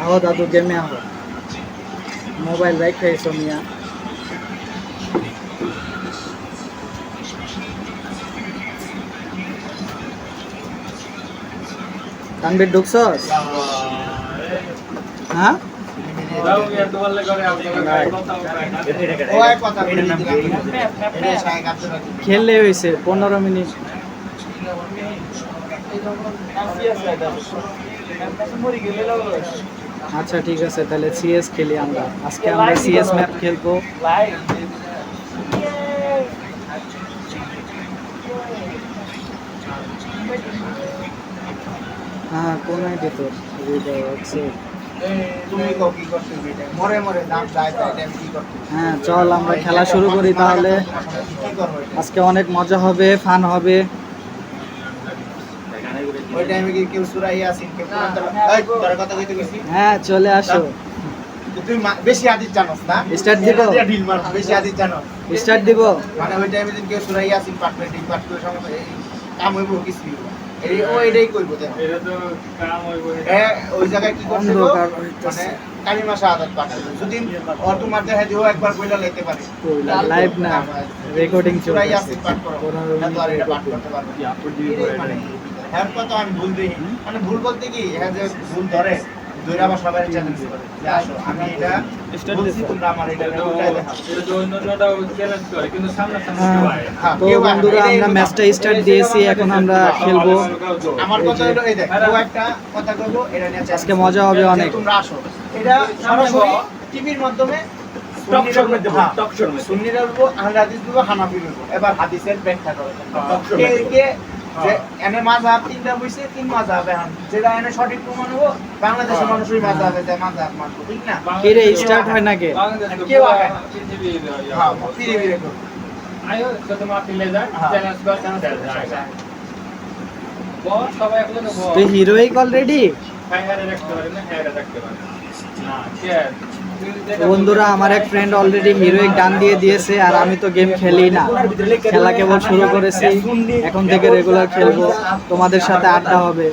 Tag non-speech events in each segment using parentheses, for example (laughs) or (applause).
আহো দাদু গেমে আহো মোবাইল রাইখে এসো মিয়া তানবির ঢুকছস হ্যাঁ খেললে হয়েছে পনেরো মিনিট। আচ্ছা ঠিক আছে, তাহলে সিএস খেলি আমরা। আজকে আমরা সিএস ম্যাপ খেলব। হ্যাঁ কোন হ্যাঁ চল আমরা খেলা শুরু করি তাহলে? আজকে অনেক মজা হবে ফান হবে। ওই টাইমে কি কেউ সুরাই আসিন কেউ কোরআন এই, তোর কথা কইতে গেছি। হ্যাঁ চলে আসো। তুই বেশি হাদিস জানোস না? Start দিব? ঢিল মার বেশি হাদিস জানোস। স্টার্ট দিব। মানে ওই টাইমে দিন কেউ সুরাই আসিন পাঠ করে ঠিক পাঠ করে সময় এই কাম হইব কিছু এই ও এটাই কইবো দেন হ্যাঁ ওই জায়গায় কি করছে। মানে কালী মাসে আদাত পাঠ করবে যদি অটো মারতে হয় ও একবার কইলা লইতে পারে। লাইভ না রেকর্ডিং সুরাই চলছে আসিন পাঠ করো। না তো আর এটা পাঠ করতে পারবে। এটাই মানে হ্যাঁ কথা আমি ভুল দিই মানে ভুল বলতে কি হ্যাঁ যে ভুল ধরে ধরে আবার সবাই চ্যালেঞ্জ করে যে আসো আমি এটা বলছি তোমরা আমার এটা উল্টায় দেখাও। হ্যাঁ, তো কেউ বন্ধুরা আমরা ম্যাচটা স্টার্ট দিয়েছি এখন আমরা খেলব। আমার কথা হলো এই দেখ ও একটা কথা কইবো এটা নিয়ে আজকে মজা হবে অনেক। তোমরা আসো। এটা সরাসরি টিভির মাধ্যমে হ্যাঁ। সুন্নিরা বলব আহলে হাদিস বলব হানাফি বলব। এবার হাদিসের ব্যাখ্যা করো কে কে যে এনে মাযহাব তিনটা বইছে তিন মাযহাব এখন। যেটা এনে সঠিক প্রমাণ হব বাংলাদেশের মানুষ ওই মাযহাবে যায় মাযহাব মানবো ঠিক না? কি রে স্টার্ট হয় নাকি? কেউ আগে হ্যাঁ ফিরে ফিরে করব তুই হিরোইক অলরেডি বন্ধুরা, আমার এক ফ্রেন্ড অলরেডি হিরোইক গান দিয়ে দিয়েছে আর আমি তো গেম খেলি না। খেলা কেবল শুরু করেছি, এখন থেকে রেগুলার খেলব। তোমাদের সাথে আড্ডা হবে।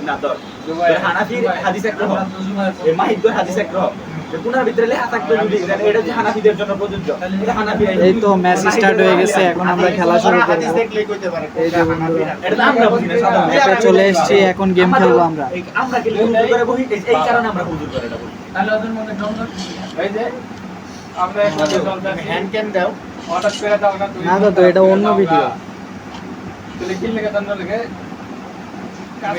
এই তো ম্যাচ স্টার্ট হয়ে গেছে, এখন আমরা খেলা শুরু করব। চলে এসেছি, এখন গেম খেলব আমরা। এই- আমরা হুজুর করে এটা হ্যান্ড ক্যান দাও না তো এটা অন্য ভিডিও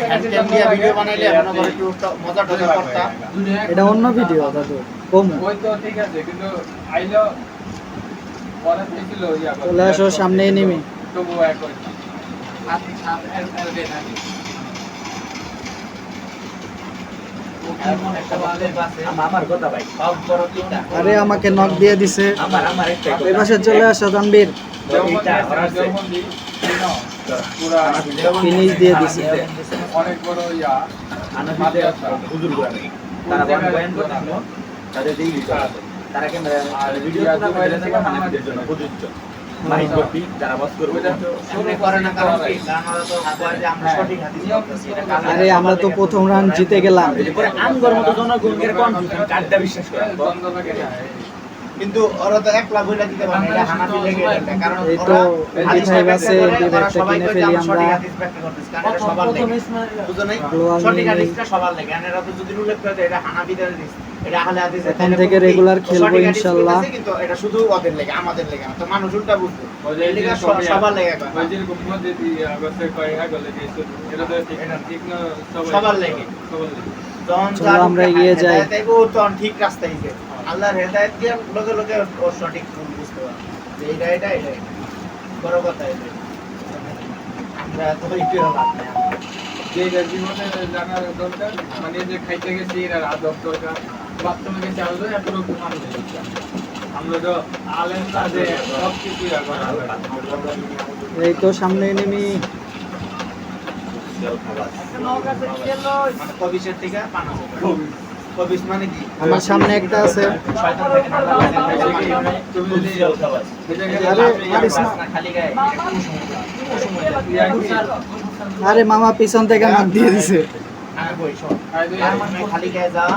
হ্যান্ড ক্যান দিয়ে ভিডিও বানাইলে মনে করে একটু ট- মজা টজা করতা এটা অন্য ভিডিও দাদু কম চলে আসো সামনে নেমে কথা ভাই আরে আমাকে নক দিয়ে দিছে আমার আমার এই পাশে চলে আসো তানবীর। ফিনিশ দিয়ে দিছে অনেক বড় ইয়া। তারা বয়ান তাদের। তারা ক্যামেরা ভিডিও জন্য প্রযোজ্য মাহিদ গপ্পি যারা বস করবে ওইটা তো শুরু করে না কারণ কি? কারণ ওরা তো কয় যে আমরা সঠিক হাদিস বলতেছি এটা কালো আরে আমরা তো প্রথম রাউন্ড জিতে গেলাম। কিন্তু ওরা তো এক লাখ দিতে পারে এটা হানাফি লেগে এটা কারণ এই তো হাদিস এমপি আছে করে, এমপি ওরা ফাইভটা সবাই কিনে কয় যে ফেলি আমরা সঠিক হাদিস ব্যাখ্যা করতেছি, কারণ এটা সবার লেগে। বুঝো নাই? সঠিক হাদিসটা সবার লেগে। আর এরা তো যদি উল্লেখ করে এটা হানাফিদের হাদিস, এখন থেকে regular খেলব ইনশাল্লাহ। কিন্তু এটা শুধু ওদের লেগে, আমাদের লেগে তো মানুষ উল্টা বুঝবে। এর সবার লেগে এটা সবার লেগে। চলো আমরা এগিয়ে যাই। ও তখন ঠিক রাস্তায় গেছে। আল্লাহর হেদায়েত দিয়ে লগে লগে ওর সঠিক ভুল বুঝতে পারবে। যে এইটা, এটা, এটা, এটা। বড় কথা এটাই। আমরা তো একটু লাভ নাই যে জীবনে জানার দরকার, মানে যে খাইতে গেছি এটার আদব দরকার, বাথরুমে দরকার। আমরা তো আলেম না যে সব হবে। এই তো সামনে এনিমি মানে কবিসের থেকে পানা কবিস মানে কি? আমার সামনে একটা আছে। আরে, মামা পিছন থেকে নক দিয়ে দিছে। মানে খালি গায়ে যাওয়া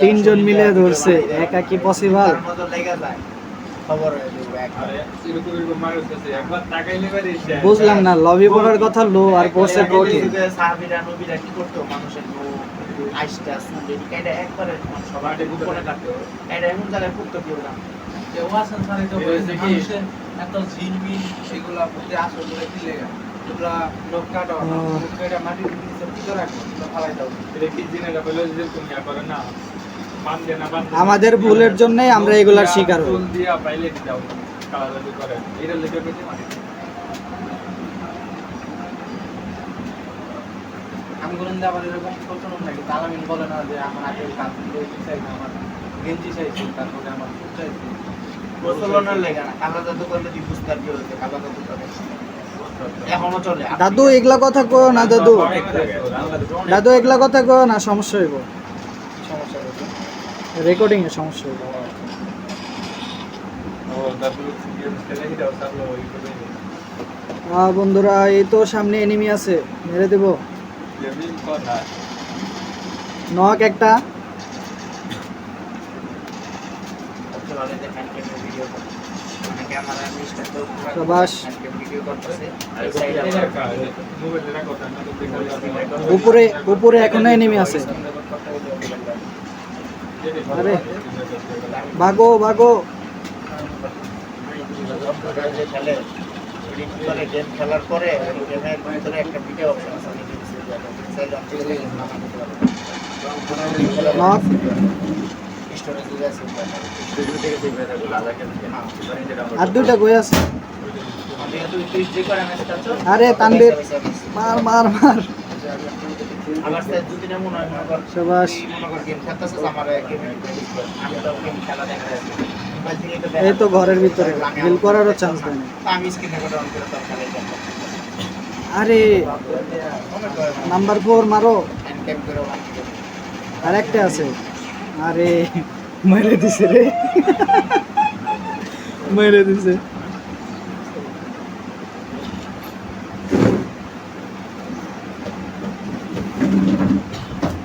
তিনজন মিলে ধরছে একা কি পসিবল বুঝলাম না লবি পড়ার কথা লো আর পড়ছে প্রোটিন সাহাবিরা নবীরা কি করতো মানুষের মুখ আইসটা সুন্দর এটা একবারে সবার উপরে কাটতো এটা এমন জায়গায় করতো না যে ওয়াসান সারে তো এটা হচ্ছে কি? মানুষের এত সেগুলা প্রতি আসলে লোক কাটো। মাটির না আমাদের ভুলের জন্যই আমরা এগুলার শিকার হই। ফুল দিয়া পাইলে দাও কালাদালি করে এটা লেগে গেছে আমি কোন আবার এরকম শোষণ নাকি? তালামিন বলে না যে আমার আগে কাজ আমার গেঞ্জি চাইছি তারপরে আমার ফুট চাইছি। প্রচলনের লেগে না কালা জাদু করলে তুই বুঝতে হয়েছে কালা জাদু করে দাদু এগুলা কথা কো না দাদু। দাদু এগুলা কথা কো না সমস্যা হইব। রেকর্ডিং এর সমস্যা আ বন্ধুরা, এই তো সামনে এনিমি আছে, মেরে দেব। নক একটা। উপরে উপরে এখনও এনিমি আছে। আরে। ভাগো ভাগো। গেম আর দুইটা কই আছে? আরে তানবীর মার মার মার। এই তো ঘরের ভিতরে। হিল করারও চান্স দেয় আরে নাম্বার ফোর মারো। আর একটা আছে। আরে মেরে দিছে রে। মেরে দিছে সবাই যে শটগান নিয়ে নেই রবিবার থেকে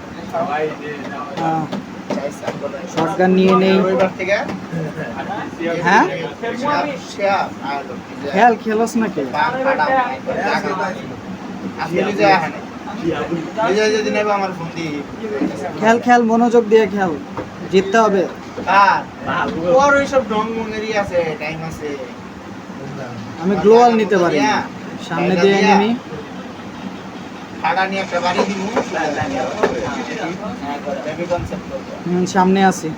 হ্যাঁ? শেয়া আলো খেল খেলস নাকি বাম ফাটা আসলে যে এখানে এই যে যদি নেবে আমার ফোন দি খেল খেল মনোযোগ দিয়ে খেল। জিততে হবে। আমি গ্লোয়াল নিতে পারি। সামনে দিয়ে এনিমি ফাটা নিয়ে একটা বাড়ি দিব বেবি কনসেপ্ট হুম সামনে আছি।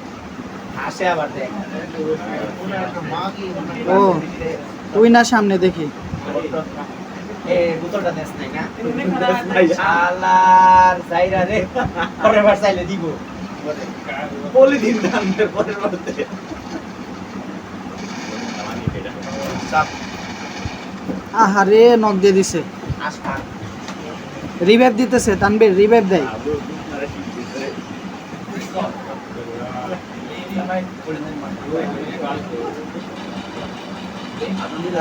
আসে ও। তুই না সামনে দেখি। দিব। পলিথিন দাম পরের বার আহারে নক দিয়ে দিছে। আসা রিভাইভ দিতেছে তানবীর রিভাইভ দেয়।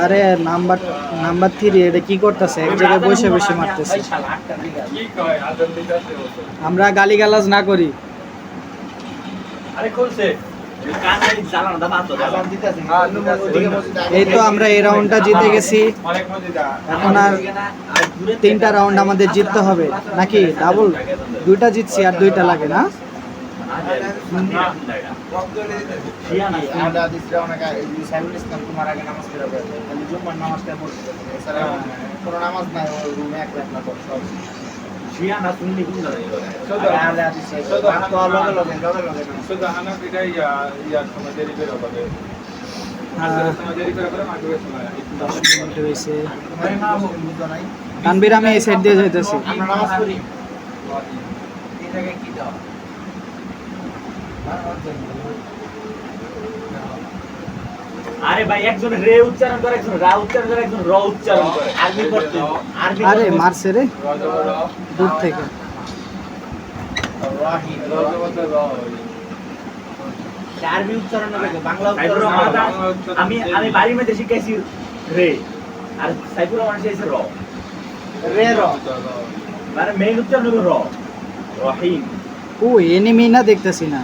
আরে নাম্বার নাম্বার থ্রি এটা কি করতেছে? এক জায়গায় বসে বসে মারতেছে। আমরা গালিগালাজ না করি। আরে, খুলছে। এই তো আমরা এই রাউন্ডটা জিতে গেছি। এখন আর তিনটা রাউন্ড আমাদের জিততে হবে। নাকি? ডাবল দুইটা জিতছি, আর দুইটা লাগে না? নামাজ রুমে এক লাখ না শুনলি শুধু তো লগে শুধু হানাফিটা ইয়া ইয়া সময় দেরি করে হবে। হ্যাঁ। আমি এই সাইড দিয়ে যাইতেছি। আমরা নামাজ পড়ি। এই জায়গায় কি দেওয়া আরে ভাই একজন রে উচ্চারণ করে একজন রা উচ্চারণ করে একজন র উচ্চারণ করে। আরবি করতে আরবি আরে মারছে রে। দূর থেকে। আরবি উচ্চারণ বাংলা উচ্চারণ আমি আমি বাড়ির মধ্যে শিখাইছি রে। আর সাইফুর রহমান শিখাইছে র। রে র। মানে মেইন উচ্চারণ হলো র। রহিম। ও এনিমি না দেখতেছি না।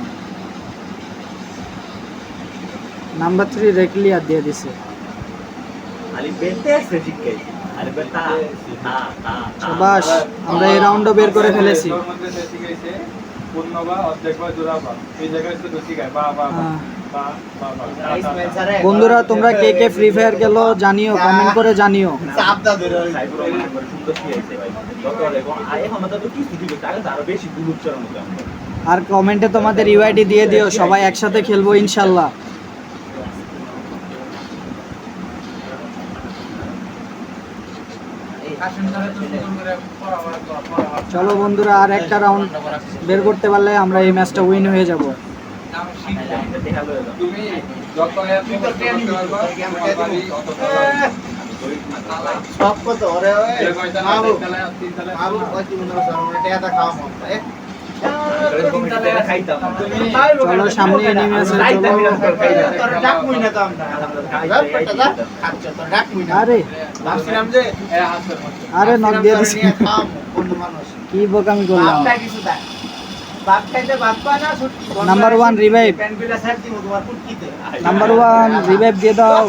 নাম্বার থ্রি রেকলিয়ার দিয়ে দিছে। আমরা এই রাউন্ডও বের করে ফেলেছি। হ্যাঁ। বন্ধুরা তোমরা কে কে ফ্রি ফায়ার খেলো জানিও কমেন্ট করে জানিও। আর কমেন্টে তোমাদের ইউআইডি দিয়ে দিও সবাই একসাথে খেলব ইনশাল্লাহ। চলো বন্ধুরা আর একটা রাউন্ড বের করতে পারলে আমরা এই ম্যাচটা উইন হয়ে যাব। সব কত ওরে ওই আবু কয়টা না? মাহবুব তিনতলায়, তিনতলায়। মাহবুব ওই কি মনে খাওয়া মন চলো সামনে enemy আছে, খাইতাম, চলো। এটা খাইতাম। তোর ডাক মুই না তো আমরা। যা পেটা যা খাচ্ছ তোর ডাক মুই না। আরে। আরে নক দিয়ে দিছি। কি বোকামি করলাম। দেয় নাম্বার ওয়ান রিভাইভ দাও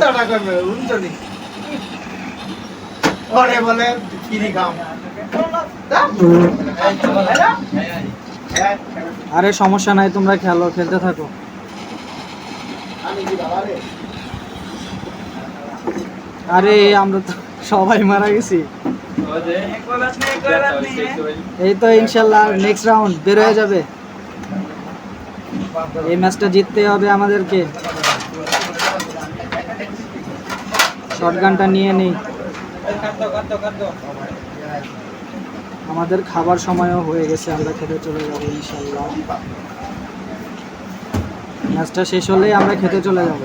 বলে আরে সমস্যা নাই, তোমরা খেলো, খেলতে থাকো। আরে, আমরা তো সবাই মারা গেছি। এই তো ইনশাল্লাহ নেক্সট রাউন্ড বের হয়ে যাবে। এই ম্যাচটা জিততে হবে আমাদেরকে। শটগানটা নিয়ে নেই। আমাদের খাবার সময়ও হয়ে গেছে আমরা খেতে চলে যাব ইনশাল্লাহ ম্যাচটা শেষ হলেই আমরা খেতে চলে যাব।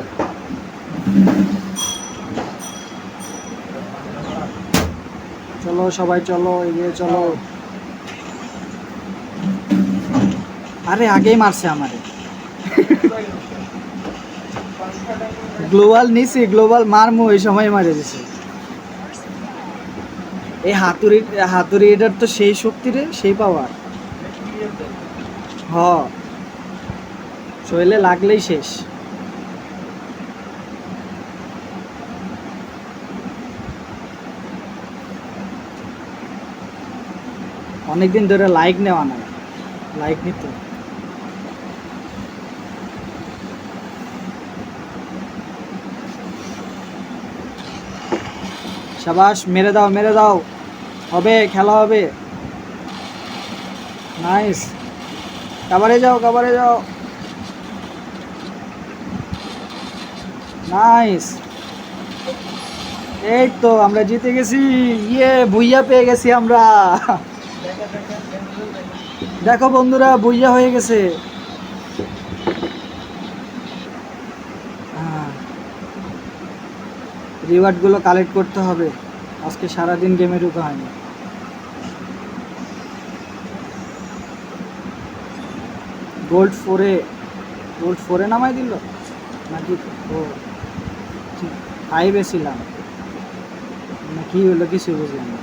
চলো সবাই চলো এগিয়ে চলো। আরে আগেই মারছে আমারে। (laughs) গ্লোবাল নিছি গ্লোবাল মারমু ওই সময় মারে দিছে। এই হাতুড়ি হাতুড়ি এটার তো সেই শক্তি রে, সেই পাওয়ার হ। শরীরে লাগলেই শেষ। অনেকদিন ধরে লাইক নেওয়া নাই। লাইক নিতে। সাবাস, মেরে দাও মেরে দাও। হবে, খেলা হবে। নাইস কাবারে যাও কাবারে যাও। নাইস এই তো, আমরা জিতে গেছি। ইয়ে বুইয়া পেয়ে গেছি আমরা। দেখো বন্ধুরা বুইয়া হয়ে গেছে। রিওয়ার্ডগুলো কালেক্ট করতে হবে। আজকে সারাদিন গেমে ঢুকা হয়নি। গোল্ড ফোরে গোল্ড ফোরে নামাই দিল? নাকি ও ফাইভে ছিলাম। না, কি হলো কিছু বুঝলাম না।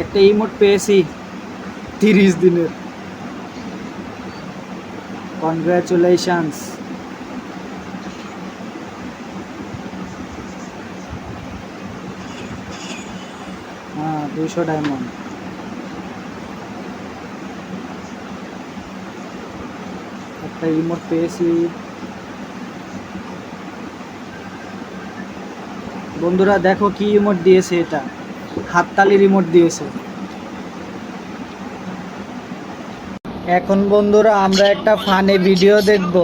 একটা ইমোট পেয়েছি তিরিশ দিনের। কনগ্রাচুলেশনস হ্যাঁ দুইশো ডায়মন্ড। একটা ইমোট পেয়েছি। বন্ধুরা, দেখো কি ইমোট দিয়েছে এটা। হাততালি রিমোট দিয়েছে। এখন বন্ধুরা, আমরা একটা ফানে ভিডিও দেখব।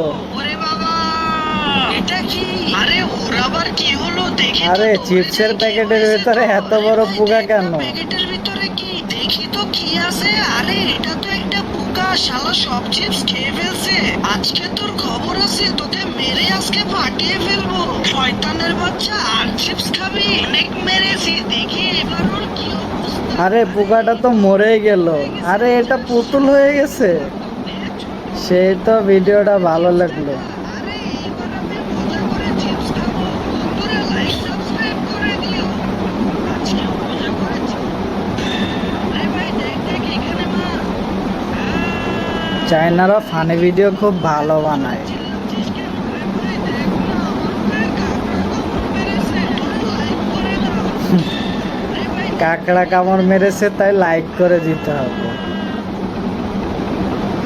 আরে ওরা আবার কি হলো? দেখি আরে চিপসের প্যাকেটের ভিতরে এত বড় পোকা কেন? প্যাকেটের ভিতরে কি? দেখি তো কি আছে। আরে এটা তো একটা পোকা। শালা সব চিপস খেয়ে ফেলছে। আজকে তোর খবর আছে তোকে মেরে আজকে ফাটিয়ে ফেলব। শয়তানের বাচ্চা আর চিপস খাবি? অনেক মেরেছি। দেখি এবার ওর কি আরে পোকাটা তো মরে গেল। আরে এটা পুতুল হয়ে গেছে। সেই তো ভিডিওটা ভালো লাগল আরে এইবার আমি মজা করে চিপস খাব তোরা লাইক সাবস্ক্রাইব করে দিও আজকে মজা করে আরে ভাই দেখ দেখ এখানে মা চায়নারা ফানি ভিডিও খুব ভালো বানায়। কাকড়া কামড় মেরেছে তাই লাইক করে দিতে হবে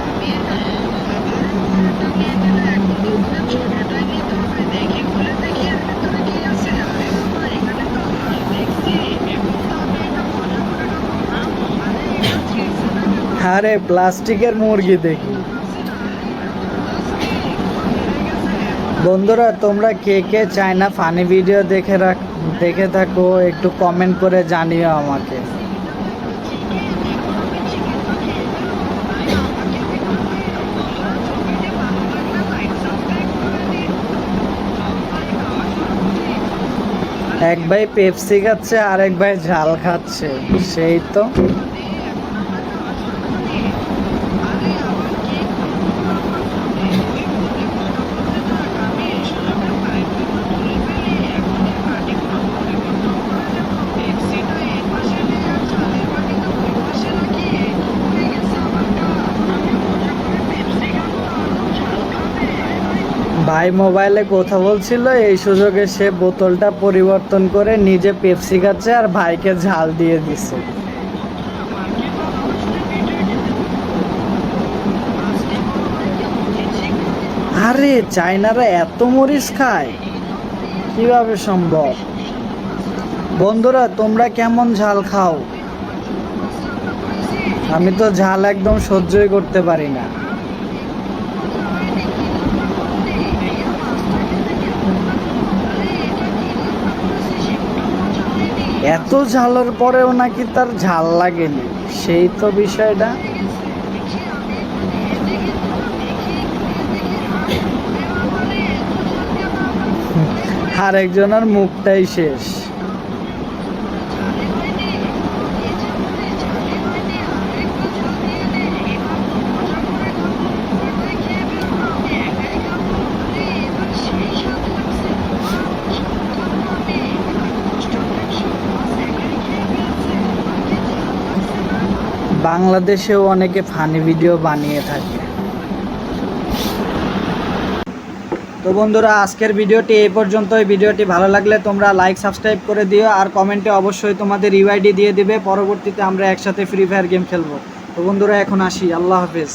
আমি এটা নিয়ে দিলে এখন তো ওদের ছোটটাই নিতে হবে দেখি খুলে দেখি এর ভিতরে কি আছে আরে বাবা এখানে তো হাঁস দেখছি এখন তো আমি এটা মজা করে খাব আরে এটা চিপস না কেন আরে প্লাস্টিকের মুরগি দেখি। বন্ধুরা, তোমরা কে কে চায়না ফানি ভিডিও দেখে রাখ, দেখে থাকো, একটু কমেন্ট করে জানিও আমাকে। এক ভাই পেপসি খাচ্ছে আর এক ভাই ঝাল খাচ্ছে, সেই তো। ভাই মোবাইলে কথা বলছিল। এই সুযোগে সে বোতলটা পরিবর্তন করে নিজে পেপসি খাচ্ছে আর ভাইকে ঝাল দিয়ে দিছে। আরে, চায়নারা এত মরিচ খায়, কীভাবে সম্ভব? বন্ধুরা, তোমরা কেমন ঝাল খাও? আমি তো ঝাল একদম সহ্যই করতে পারি না। এত ঝালের পরেও নাকি তার ঝাল লাগেনি? সেই তো বিষয়টা। আর একজনের মুখটাই শেষ। বাংলাদেশেও অনেকে ফানি ভিডিও বানিয়ে থাকে। তো বন্ধুরা, আজকের ভিডিওটি এই পর্যন্ত এই ভিডিওটি ভালো লাগলে তোমরা লাইক সাবস্ক্রাইব করে দিও আর কমেন্টে অবশ্যই তোমাদের ইউআইডি দিয়ে দিবে। পরবর্তীতে আমরা একসাথে ফ্রি ফায়ার গেম খেলব। তো বন্ধুরা, এখন আসি। আল্লাহ হাফেজ।